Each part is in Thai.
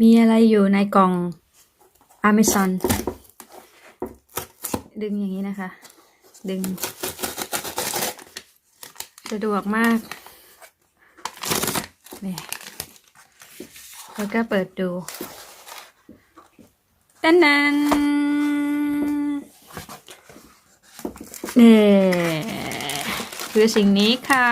มีอะไรอยู่ในกล่อง Amazon ดึงอย่างนี้นะคะ ดึง สะดวกมากนี่แล้วก็เปิดดูตันนันนี่คือสิ่งนี้ค่ะ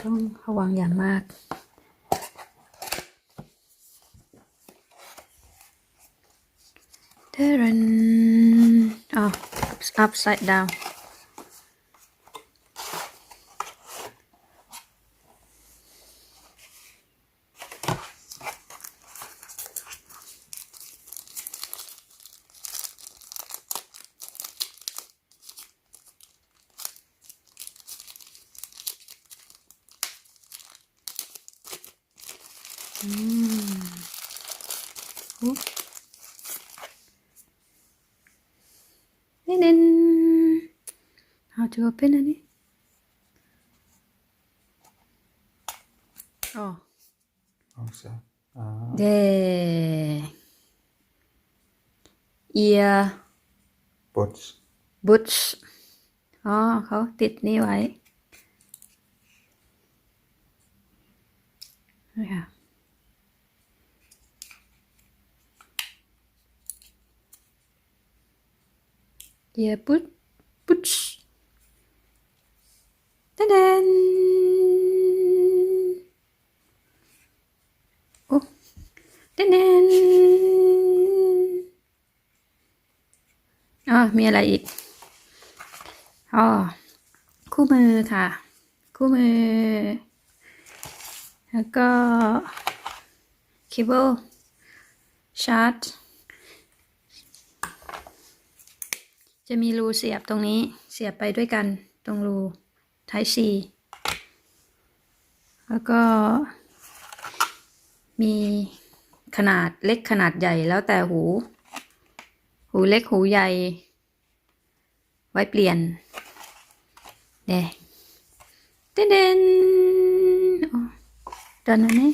ต้องระวังอย่างมากเทรันอ๋อ upside down อืมอุ๊ยนี่เด่น how to open อันนี้อ๋อ Också. Ah, เด ear bots. boots อ๋อเขาติดนี่ไว้นี่ค่ะ ear boot boots ตะเดนโอ้ตะเดนอ๋อมีอะไรอีก อ๋อ คู่มือค่ะ คู่มือ แล้วก็เคเบิลชาร์จ จะมีรูเสียบตรงนี้เสียบไปด้วยกันตรงรู Type C แล้วก็ มีขนาดเล็กขนาดใหญ่แล้วแต่หู หูเล็กหูใหญ่ ไว้เปลี่ยนเด้เด่นเด่นโอ้ตอนนั้นนี่